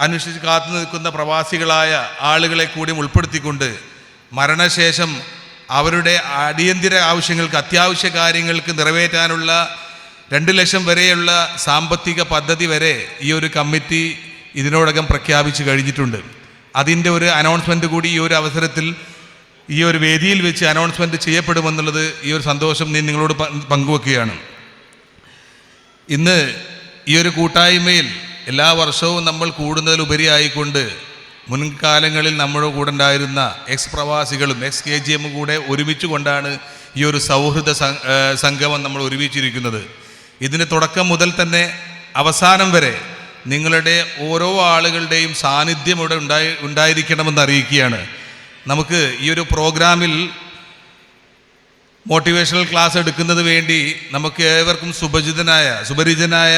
അന്വേഷിച്ച് കാത്തു നിൽക്കുന്ന പ്രവാസികളായ ആളുകളെ കൂടി ഉൾപ്പെടുത്തിക്കൊണ്ട് മരണശേഷം അവരുടെ അടിയന്തര ആവശ്യങ്ങൾക്ക് അത്യാവശ്യ കാര്യങ്ങൾക്ക് നിറവേറ്റാനുള്ള രണ്ട് ലക്ഷം വരെയുള്ള സാമ്പത്തിക പദ്ധതി വരെ ഈ ഒരു കമ്മിറ്റി ഇതിനോടകം പ്രഖ്യാപിച്ചു കഴിഞ്ഞിട്ടുണ്ട്. അതിന്റെ ഒരു അനൗൺസ്മെന്റ് കൂടി ഈ ഒരു അവസരത്തിൽ ഈ ഒരു വേദിയിൽ വെച്ച് അനൗൺസ്മെന്റ് ചെയ്യപ്പെടുമെന്നുള്ളത് ഈ ഒരു സന്തോഷം ഞാൻ നിങ്ങളോട് പങ്കുവെക്കുകയാണ്. ഇന്ന് ഈ ഒരു കൂട്ടായ്മയിൽ എല്ലാ വർഷവും നമ്മൾ കൂടുന്നതിലുപരിയായിക്കൊണ്ട് മുൻകാലങ്ങളിൽ നമ്മുടെ കൂടെ ഉണ്ടായിരുന്ന എക്സ് പ്രവാസികളും എക്സ് കെ ജി എമ്മും കൂടെ ഒരുമിച്ച് കൊണ്ടാണ് ഈ ഒരു സൗഹൃദ സംഗമം നമ്മൾ ഒരുമിച്ചിരിക്കുന്നത്. ഇതിന് തുടക്കം മുതൽ തന്നെ അവസാനം വരെ നിങ്ങളുടെ ഓരോ ആളുകളുടെയും സാന്നിധ്യം ഇവിടെ ഉണ്ടായി ഉണ്ടായിരിക്കണമെന്ന് അറിയിക്കുകയാണ്. നമുക്ക് ഈ ഒരു പ്രോഗ്രാമിൽ മോട്ടിവേഷണൽ ക്ലാസ് എടുക്കുന്നത് വേണ്ടി നമുക്ക് ഏവർക്കും സുപരിചിതനായ സുപരിചിതനായ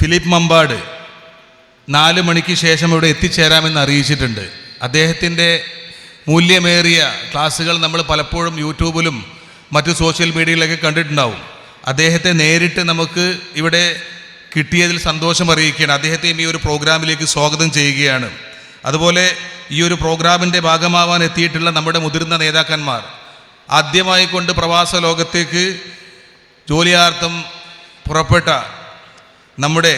ഫിലിപ്പ് മമ്പാട് നാല് മണിക്ക് ശേഷം ഇവിടെ എത്തിച്ചേരാമെന്ന് അറിയിച്ചിട്ടുണ്ട്. അദ്ദേഹത്തിന്റെ മൂല്യമേറിയ ക്ലാസ്സുകൾ നമ്മൾ പലപ്പോഴും യൂട്യൂബിലും മറ്റു സോഷ്യൽ മീഡിയയിലൊക്കെ കണ്ടിട്ടുണ്ടാവും. അദ്ദേഹത്തെ നേരിട്ട് നമുക്ക് ഇവിടെ കിട്ടിയതിൽ സന്തോഷം അറിയിക്കുകയാണ്. അദ്ദേഹത്തെയും ഈ ഒരു പ്രോഗ്രാമിലേക്ക് സ്വാഗതം ചെയ്യുകയാണ്. അതുപോലെ ഈ ഒരു പ്രോഗ്രാമിന്റെ ഭാഗമാവാൻ എത്തിയിട്ടുള്ള നമ്മുടെ മുതിർന്ന നേതാക്കന്മാർ. ആദ്യമായി കൊണ്ട് പ്രവാസ ലോകത്തേക്ക് ജോലിയാർത്ഥം പുറപ്പെട്ട നമ്മുടെ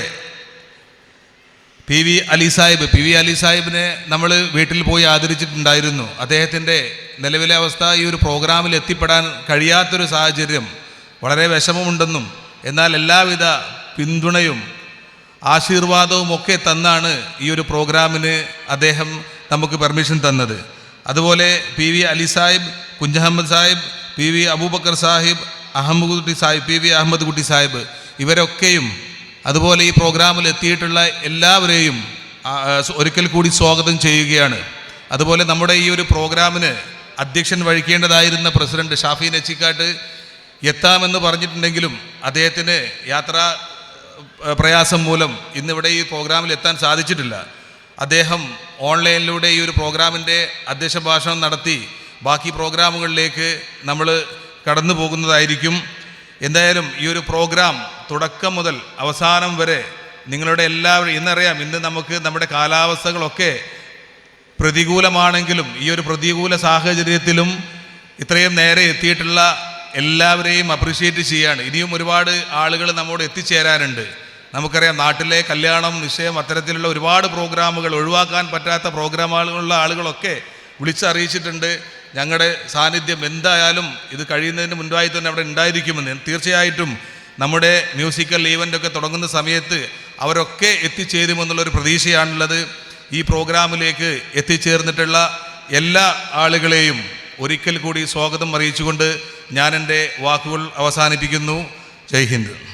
P V Ali Sahib P V Ali സാഹിബിനെ നമ്മൾ വീട്ടിൽ പോയി ആദരിച്ചിട്ടുണ്ടായിരുന്നു. അദ്ദേഹത്തിന്റെ നിലവിലെ അവസ്ഥ ഈ ഒരു പ്രോഗ്രാമിൽ എത്തിപ്പെടാൻ കഴിയാത്തൊരു സാഹചര്യം വളരെ വിഷമമുണ്ടെന്നും എന്നാൽ എല്ലാവിധ പിന്തുണയും ആശീർവാദവും ഒക്കെ തന്നാണ് ഈ ഒരു പ്രോഗ്രാമിന് അദ്ദേഹം നമുക്ക് പെർമിഷൻ തന്നത്. അതുപോലെ P V Ali Sahib Kunhahammed Sahib P V Abubakar Sahib Ahammed Kutty Sahib P V Ahmed Kutty Sahib ഇവരൊക്കെയും അതുപോലെ ഈ പ്രോഗ്രാമിൽ എത്തിയിട്ടുള്ള എല്ലാവരെയും ഒരിക്കൽ കൂടി സ്വാഗതം ചെയ്യുകയാണ്. അതുപോലെ നമ്മുടെ ഈ ഒരു പ്രോഗ്രാമിന് അധ്യക്ഷൻ വഹിക്കേണ്ടതായിരുന്ന പ്രസിഡന്റ് ഷാഫി നച്ചിക്കാട്ട് എത്താമെന്ന് പറഞ്ഞിട്ടുണ്ടെങ്കിലും അദ്ദേഹത്തിന് യാത്രാ പ്രയാസം മൂലം ഇന്നിവിടെ ഈ പ്രോഗ്രാമിൽ എത്താൻ സാധിച്ചിട്ടില്ല. അദ്ദേഹം ഓൺലൈനിലൂടെ ഈ ഒരു പ്രോഗ്രാമിന്റെ അധ്യക്ഷ ഭാഷണം നടത്തി ബാക്കി പ്രോഗ്രാമുകളിലേക്ക് നമ്മൾ കടന്നു പോകുന്നതായിരിക്കും എന്തായാലും ഈ ഒരു പ്രോഗ്രാം തുടക്കം മുതൽ അവസാനം വരെ നിങ്ങളുടെ എല്ലാവരും ഇന്നറിയാം ഇന്ന് നമുക്ക് നമ്മുടെ കാലാവസ്ഥകളൊക്കെ പ്രതികൂലമാണെങ്കിലും ഈ ഒരു പ്രതികൂല സാഹചര്യത്തിലും ഇത്രയും നേരെ എത്തിയിട്ടുള്ള എല്ലാവരെയും അപ്രിഷ്യേറ്റ് ചെയ്യാണ്. ഇനിയും ഒരുപാട് ആളുകൾ നമ്മോട് എത്തിച്ചേരാനുണ്ട്. നമുക്കറിയാം നാട്ടിലെ കല്യാണം നിശ്ചയം അത്തരത്തിലുള്ള ഒരുപാട് പ്രോഗ്രാമുകൾ ഒഴിവാക്കാൻ പറ്റാത്ത പ്രോഗ്രാമുകളുള്ള ആളുകളൊക്കെ വിളിച്ചറിയിച്ചിട്ടുണ്ട്. ഞങ്ങളുടെ സാന്നിധ്യം എന്തായാലും ഇത് കഴിയുന്നതിന് മുൻപായി തന്നെ അവിടെ ഉണ്ടായിരിക്കുമെന്ന് തീർച്ചയായിട്ടും നമ്മുടെ മ്യൂസിക്കൽ ഈവന്റ് ഒക്കെ തുടങ്ങുന്ന സമയത്ത് അവരൊക്കെ എത്തിച്ചേരുമെന്നുള്ളൊരു പ്രതീക്ഷയാണുള്ളത്. ഈ പ്രോഗ്രാമിലേക്ക് എത്തിച്ചേർന്നിട്ടുള്ള എല്ലാ ആളുകളെയും ഒരിക്കൽ കൂടി സ്വാഗതം അറിയിച്ചുകൊണ്ട് ഞാൻ എന്റെ വാക്കുകൾ അവസാനിപ്പിക്കുന്നു. ജയ് ഹിന്ദ്.